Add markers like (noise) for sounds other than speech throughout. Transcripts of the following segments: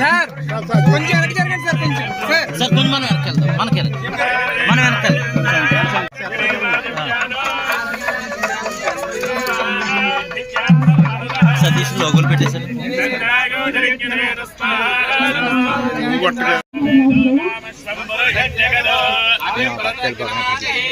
Sir కొంచెం వెనక్కి జరగండి సార్ కొంచెం. సార్. సార్ కొంచెం మనం వెనకెళ్దాం మనకెళ్ళి మనం వెనకెళ్ళి సతీష్ లోగోలు పెట్టేశారు. అలాగే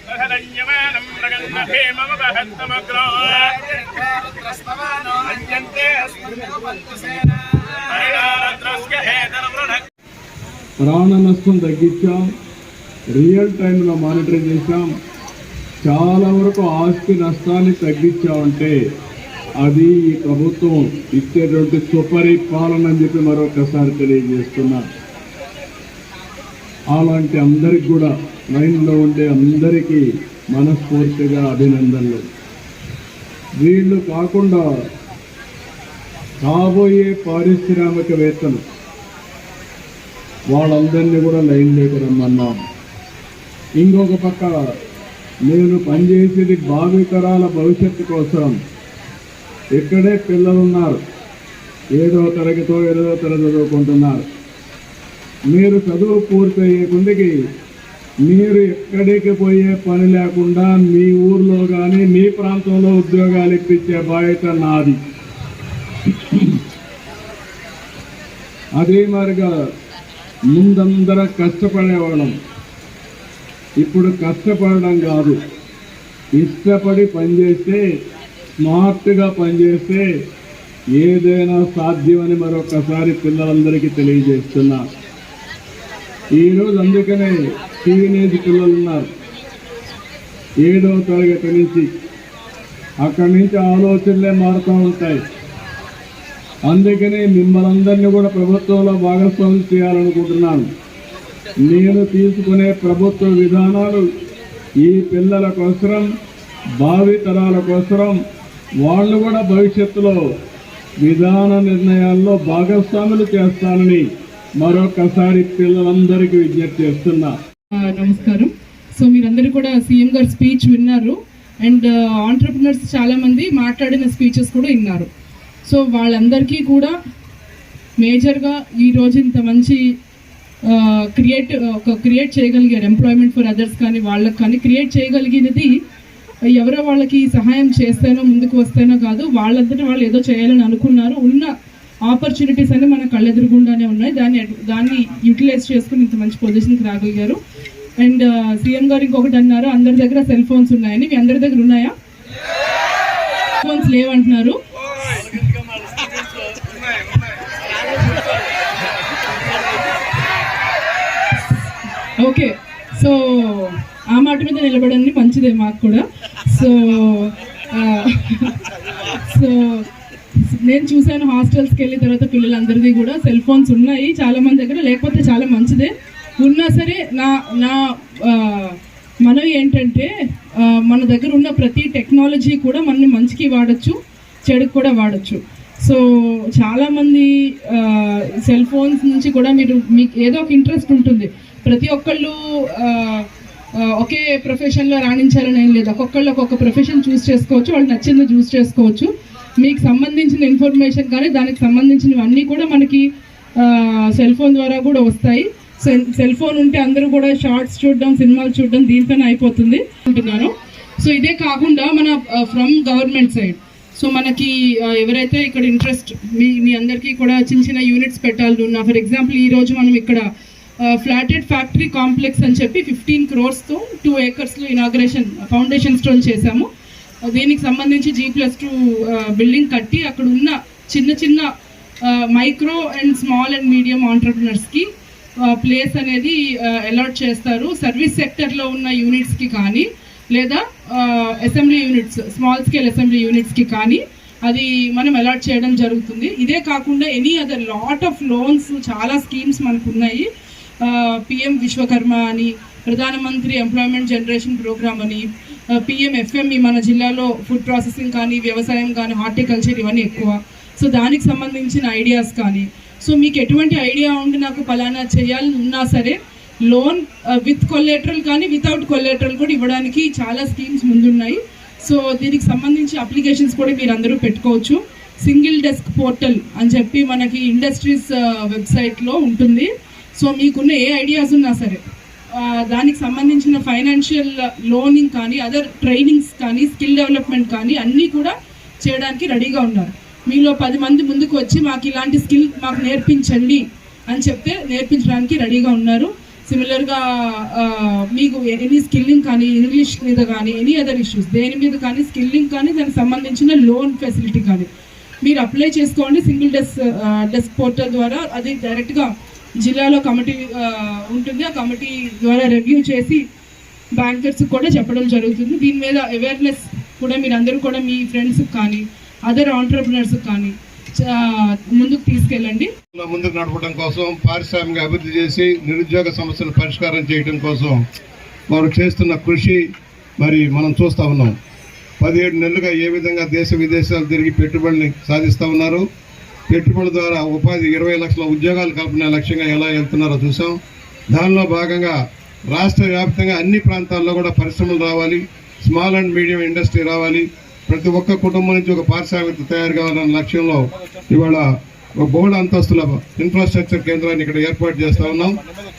మధ్య ప్రాణ నష్టం తగ్గించాం రియల్ టైంలో మానిటర్ చేశాం. చాలా వరకు ఆస్తి నష్టాన్ని తగ్గించామంటే అది ఈ ప్రభుత్వం ఇచ్చేటువంటి సుపరిపాలన అని చెప్పి మరొకసారి తెలియజేస్తున్నా. అలాంటి అందరికి కూడా లైన్లో ఉండే అందరికీ మనస్ఫూర్తిగా అభినందనలు. వీళ్ళు కాకుండా కాబోయే పారిశ్రామికవేత్తలు వాళ్ళందరినీ కూడా లైన్లోకి రమ్మన్నాం. ఇంకొక పక్క నేను పనిచేసేది భావితరాల భవిష్యత్తు కోసం. ఇక్కడే పిల్లలు ఉన్నారు ఏదో తరగతో ఏదో తరగతి చదువుకుంటున్నారు. మీరు చదువు పూర్తయ్యే కొందికి మీరు ఎక్కడికి పోయే పని లేకుండా మీ ఊర్లో కానీ మీ ప్రాంతంలో ఉద్యోగాలు ఇప్పించే బాధ్యత నాది. అదే మరిగా ముందందర కష్టపడేవాళ్ళం. ఇప్పుడు కష్టపడడం కాదు. ఇష్టపడి పనిచేస్తే స్మార్ట్గా పనిచేస్తే ఏదైనా సాధ్యమని మరొకసారి పిల్లలందరికీ తెలియజేస్తున్నా. ఈరోజు అందుకనే టీనేజ్ పిల్లలు ఉన్నారు. ఏడవ తరగతి నుంచి అక్కడి నుంచి ఆలోచనలే మారుతూ ఉంటాయి. అందుకనే మిమ్మల్ని అందరినీ కూడా ప్రభుత్వంలో భాగస్వామ్యం చేయాలనుకుంటున్నాను. నేను తీసుకునే ప్రభుత్వ విధానాలు ఈ పిల్లల కోసరం భావి తరాల కోసరం వాళ్ళు కూడా భవిష్యత్తులో విధాన నిర్ణయాల్లో భాగస్వాములు చేస్తానని మరొకసారి పిల్లలందరికీ విజ్ఞప్తి చేస్తున్నా. నమస్కారం. సో మీరందరూ కూడా సీఎం గారు స్పీచ్ విన్నారు. అండ్ ఆంటర్ప్రినర్స్ చాలా మంది మాట్లాడిన స్పీచెస్ కూడా విన్నారు. సో వాళ్ళందరికీ కూడా మేజర్గా ఈ రోజు ఇంత మంచి క్రియేట్ ఒక క్రియేట్ చేయగలిగారు. ఎంప్లాయ్మెంట్ ఫర్ అదర్స్ కానీ వాళ్ళకి కానీ క్రియేట్ చేయగలిగినది ఎవరో వాళ్ళకి సహాయం చేస్తేనో ముందుకు వస్తేనో కాదు వాళ్ళందరూ వాళ్ళు ఏదో చేయాలని అనుకున్నారు. ఉన్న ఆపర్చునిటీస్ అన్ని మన కళ్ళెదురుగుండానే ఉన్నాయి. దాన్ని దాన్ని యూటిలైజ్ చేసుకుని ఇంత మంచి పొజిషన్కి రాగలిగారు. అండ్ సీఎం uh, గారు ఇంకొకటి అన్నారు అందరి దగ్గర సెల్ ఫోన్స్ ఉన్నాయని. మీ అందరి దగ్గర ఉన్నాయా? ఫోన్స్ లేవంటున్నారు. ఓకే సో ఆ మాట మీద నిలబడండి. మంచిదే మాకు కూడా. సో సో uh, (laughs) నేను చూశాను హాస్టల్స్కి వెళ్ళిన తర్వాత పిల్లలందరిది కూడా. సెల్ ఫోన్స్ ఉన్నాయి చాలా మంది దగ్గర లేకపోతే చాలా మంచిదే. ఉన్నా సరే నా నా మనవి ఏంటంటే మన దగ్గర ఉన్న ప్రతి టెక్నాలజీ కూడా మనని మంచికి వాడచ్చు చెడుకు కూడా వాడచ్చు. సో చాలామంది సెల్ ఫోన్స్ నుంచి కూడా మీరు మీకు ఏదో ఒక ఇంట్రెస్ట్ ఉంటుంది. ప్రతి ఒక్కళ్ళు ఒకే ప్రొఫెషన్లో రాణించాలని ఏం లేదు. ఒక్కొక్కళ్ళు ఒక్కొక్క ప్రొఫెషన్ చూస్ చేసుకోవచ్చు వాళ్ళు నచ్చింది చూస్ చేసుకోవచ్చు. మీకు సంబంధించిన ఇన్ఫర్మేషన్ కానీ దానికి సంబంధించినవన్నీ కూడా మనకి సెల్ ఫోన్ ద్వారా కూడా వస్తాయి. సెల్ సెల్ ఫోన్ ఉంటే అందరూ కూడా షార్ట్స్ చూడడం సినిమాలు చూడడం దీనిపైన అయిపోతుంది అంటున్నాను. సో ఇదే కాకుండా మన ఫ్రమ్ గవర్నమెంట్ సైడ్. సో మనకి ఎవరైతే ఇక్కడ ఇంట్రెస్ట్ మీ మీ అందరికీ కూడా చిన్న చిన్న యూనిట్స్ పెట్టాలి ఉన్నా ఫర్ ఎగ్జాంపుల్ ఈరోజు మనం ఇక్కడ ఫ్లాటెడ్ ఫ్యాక్టరీ కాంప్లెక్స్ అని చెప్పి ఫిఫ్టీన్ క్రోర్స్తో టూ ఏకర్స్లో ఇనాగ్రేషన్ ఫౌండేషన్ స్టోన్ చేశాము. దీనికి సంబంధించి జీ ప్లస్ టూ బిల్డింగ్ కట్టి అక్కడ ఉన్న చిన్న చిన్న micro and small and medium ఆంటర్ప్రినర్స్కి place అనేది అలాట్ చేస్తారు. సర్వీస్ సెక్టర్లో ఉన్న యూనిట్స్కి కానీ లేదా assembly units small scale assembly యూనిట్స్కి కానీ అది మనం అలాట్ చేయడం జరుగుతుంది. ఇదే కాకుండా any other lot of loans చాలా స్కీమ్స్ మనకు ఉన్నాయి పిఎం విశ్వకర్మ అని ప్రధానమంత్రి ఎంప్లాయ్మెంట్ జనరేషన్ ప్రోగ్రామ్ అని పిఎంఎఫ్ఎంఈ మన జిల్లాలో ఫుడ్ ప్రాసెసింగ్ కానీ వ్యవసాయం కానీ హార్టికల్చర్ ఇవన్నీ ఎక్కువ. సో దానికి సంబంధించిన ఐడియాస్ కానీ. సో మీకు ఎటువంటి ఐడియా ఉండి నాకు పలానా చేయాలని ఉన్నా సరే లోన్ విత్ కొల్లెటరల్ కానీ వితౌట్ కొల్లెటరల్ కూడా ఇవ్వడానికి చాలా స్కీమ్స్ ముందున్నాయి. సో దీనికి సంబంధించి అప్లికేషన్స్ కూడా మీరు అందరూ పెట్టుకోవచ్చు. సింగిల్ డెస్క్ పోర్టల్ అని చెప్పి మనకి ఇండస్ట్రీస్ వెబ్సైట్లో ఉంటుంది. సో మీకున్న ఏ ఐడియాస్ ఉన్నా సరే. దానికి సంబంధించిన ఫైనాన్షియల్ లోనింగ్ కానీ అదర్ ట్రైనింగ్స్ కానీ స్కిల్ డెవలప్మెంట్ కానీ అన్నీ కూడా చేయడానికి రెడీగా ఉన్నారు. మీలో పది మంది ముందుకు వచ్చి మాకు ఇలాంటి స్కిల్ మాకు నేర్పించండి అని చెప్తే నేర్పించడానికి రెడీగా ఉన్నారు. సిమిలర్గా మీకు ఎనీ స్కిల్లింగ్ కానీ ఇంగ్లీష్ మీద కానీ ఎనీ అదర్ ఇష్యూస్ దేని మీద కానీ స్కిల్లింగ్ కానీ దానికి సంబంధించిన లోన్ ఫెసిలిటీ కానీ మీరు అప్లై చేసుకోండి సింగిల్ డెస్క్ డెస్క్ పోర్టల్ ద్వారా. అది డైరెక్ట్గా జిల్లాలో కమిటీ ఉంటుంది. ఆ కమిటీ ద్వారా రివ్యూ చేసి బ్యాంకర్స్ కూడా చెప్పడం జరుగుతుంది. దీని మీద అవేర్నెస్ కూడా మీరు అందరూ కూడా మీ ఫ్రెండ్స్కి కానీ అదర్ ఆంటర్ప్రినర్స్ కానీ ముందుకు తీసుకెళ్ళండి. ముందుకు నడపడం కోసం పారిశ్రామిక అభివృద్ధి చేసి నిరుద్యోగ సమస్యలు పరిష్కారం చేయడం కోసం వారు చేస్తున్న కృషి మరి మనం చూస్తూ ఉన్నాం. పదిహేడు నెలలుగా ఏ విధంగా దేశ విదేశాలు తిరిగి పెట్టుబడిని సాధిస్తూ ఉన్నారు. పెట్టుబడి ద్వారా ఉపాధి ఇరవై లక్షల ఉద్యోగాలు కల్పన లక్ష్యంగా ఎలా వెళ్తున్నారో చూసాం. దానిలో భాగంగా రాష్ట్ర వ్యాప్తంగా అన్ని ప్రాంతాల్లో కూడా పరిశ్రమలు రావాలి. స్మాల్ అండ్ మీడియం ఇండస్ట్రీ రావాలి. ప్రతి ఒక్క కుటుంబం నుంచి ఒక పారిశ్రామిక తయారు కావాలన్న లక్ష్యంలో ఇవాళ ఒక బహుళ అంతస్తుల ఇన్ఫ్రాస్ట్రక్చర్ కేంద్రాన్ని ఇక్కడ ఏర్పాటు చేస్తూ ఉన్నాం.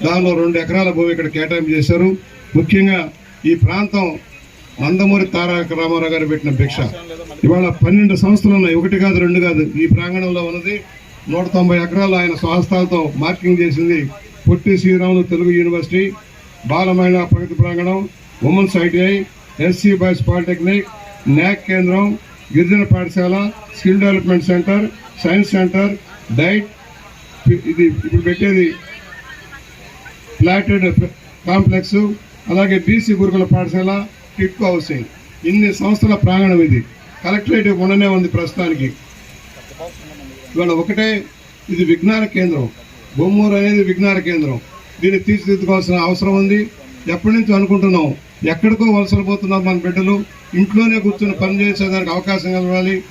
దానిలో రెండు ఎకరాల భూమి ఇక్కడ కేటాయింపు చేశారు. ముఖ్యంగా ఈ ప్రాంతం నందమూరి తారక రామారావు గారు పెట్టిన భిక్ష. ఇవాళ పన్నెండు సంస్థలు ఉన్నాయి. ఒకటి కాదు రెండు కాదు. ఈ ప్రాంగణంలో ఉన్నది నూట తొంభై ఎకరాలు ఆయన స్వహస్తాలతో మార్కింగ్ చేసింది పొట్టి శ్రీరాములు తెలుగు యూనివర్సిటీ బాల మహిళా ప్రగతి ప్రాంగణం women's ITI SC boys polytechnic NAC కేంద్రం గిరిజన పాఠశాల skill development centre science centre DIET ఇది ఇప్పుడు పెట్టేది ప్లాటెడ్ కాంప్లెక్స్ అలాగే బీసీ గురుకుల పాఠశాల టిట్కో హౌసింగ్ ఇన్ని సంస్థల ప్రాంగణం ఇది. కలెక్టరేట్ ఉండనే ఉంది ప్రస్తుతానికి. ఇవాళ ఒకటే ఇది విజ్ఞాన కేంద్రం. బొమ్మూరు అనేది విజ్ఞాన కేంద్రం. దీన్ని తీర్చిదిద్దుకోవాల్సిన అవసరం ఉంది. ఎప్పటి నుంచి అనుకుంటున్నాం. ఎక్కడికో వలసలు పోతున్నారు మన బిడ్డలు. ఇంట్లోనే కూర్చొని పనిచేసేదానికి అవకాశం కలగాలి.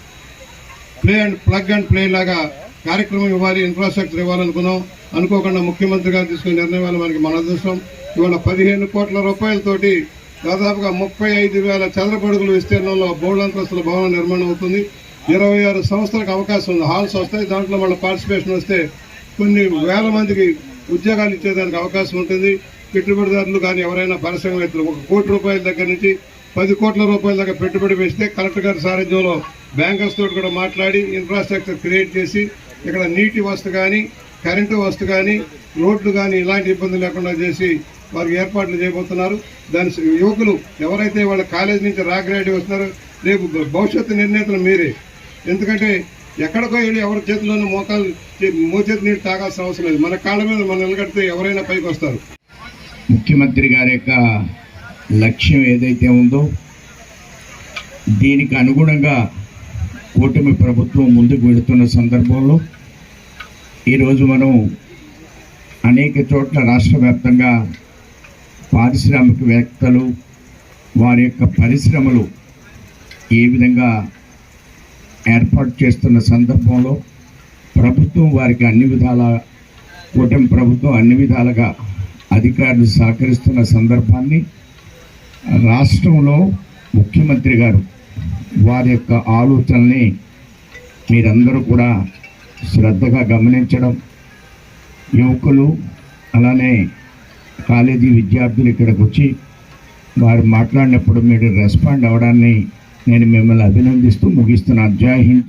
Play and plug and play లాగా కార్యక్రమం ఇవ్వాలి ఇన్ఫ్రాస్ట్రక్చర్ ఇవ్వాలనుకున్నాం. అనుకోకుండా ముఖ్యమంత్రి గారు తీసుకున్న నిర్ణయం మనకి మన అదృష్టం. ఇవాళ పదిహేను కోట్ల రూపాయలతోటి దాదాపుగా ముప్పై ఐదు వేల చదరపడుగుల విస్తీర్ణంలో బోర్డంతస్తుల భవన నిర్మాణం అవుతుంది. ఇరవై ఆరు సంస్థలకు అవకాశం ఉంది. హాల్స్ వస్తాయి. దాంట్లో వాళ్ళ పార్టిసిపేషన్ వస్తే కొన్ని వేల మందికి ఉద్యోగాలు ఇచ్చేదానికి అవకాశం ఉంటుంది. పెట్టుబడిదారులు కానీ ఎవరైనా పరిశ్రమవేత్తలు ఒక కోటి రూపాయల దగ్గర నుంచి పది కోట్ల రూపాయల దగ్గర పెట్టుబడి వేస్తే కలెక్టర్ గారి సారథ్యంలో బ్యాంకర్స్ తోటి కూడా మాట్లాడి ఇన్ఫ్రాస్ట్రక్చర్ క్రియేట్ చేసి ఇక్కడ నీటి వస్తు కానీ కరెంటు వస్తు కానీ రోడ్లు కానీ ఇలాంటి ఇబ్బంది లేకుండా చేసి వారు ఏర్పాట్లు చేయబోతున్నారు. దాని యువకులు ఎవరైతే వాళ్ళ కాలేజ్ నుంచి రా వస్తున్నారో రేపు భవిష్యత్తు నిర్ణేతలు మీరే. ఎందుకంటే ఎక్కడికో వెళ్ళి ఎవరి చేతిలోనూ మోకాలు మోచేతి నీళ్ళు తాగాల్సిన అవసరం లేదు. మన కాళ్ళ మీద మనం నిలగడితే ఎవరైనా పైకి వస్తారు. ముఖ్యమంత్రి గారి యొక్క లక్ష్యం ఏదైతే ఉందో దీనికి అనుగుణంగా కూటమి ప్రభుత్వం ముందుకు వెళుతున్న సందర్భంలో ఈరోజు మనం అనేక చోట్ల రాష్ట్ర వ్యాప్తంగా పారిశ్రామికవేత్తలు వారి యొక్క పరిశ్రమలు ఏ విధంగా ఏర్పాటు చేస్తున్న సందర్భంలో ప్రభుత్వం వారికి అన్ని విధాల కూటమి ప్రభుత్వం అన్ని విధాలుగా అధికారులు సహకరిస్తున్న సందర్భాన్ని రాష్ట్రంలో ముఖ్యమంత్రి గారు వారి యొక్క ఆలోచనల్ని మీరందరూ కూడా శ్రద్ధగా గమనించడం యువకులు అలానే కాలేజీ విద్యార్థులు ఇక్కడికి వచ్చి వారు మాట్లాడినప్పుడు మీరు రెస్పాండ్ అవ్వడాన్ని నేను మిమ్మల్ని అభినందిస్తూ ముగిస్తున్నాను. జై హింద్.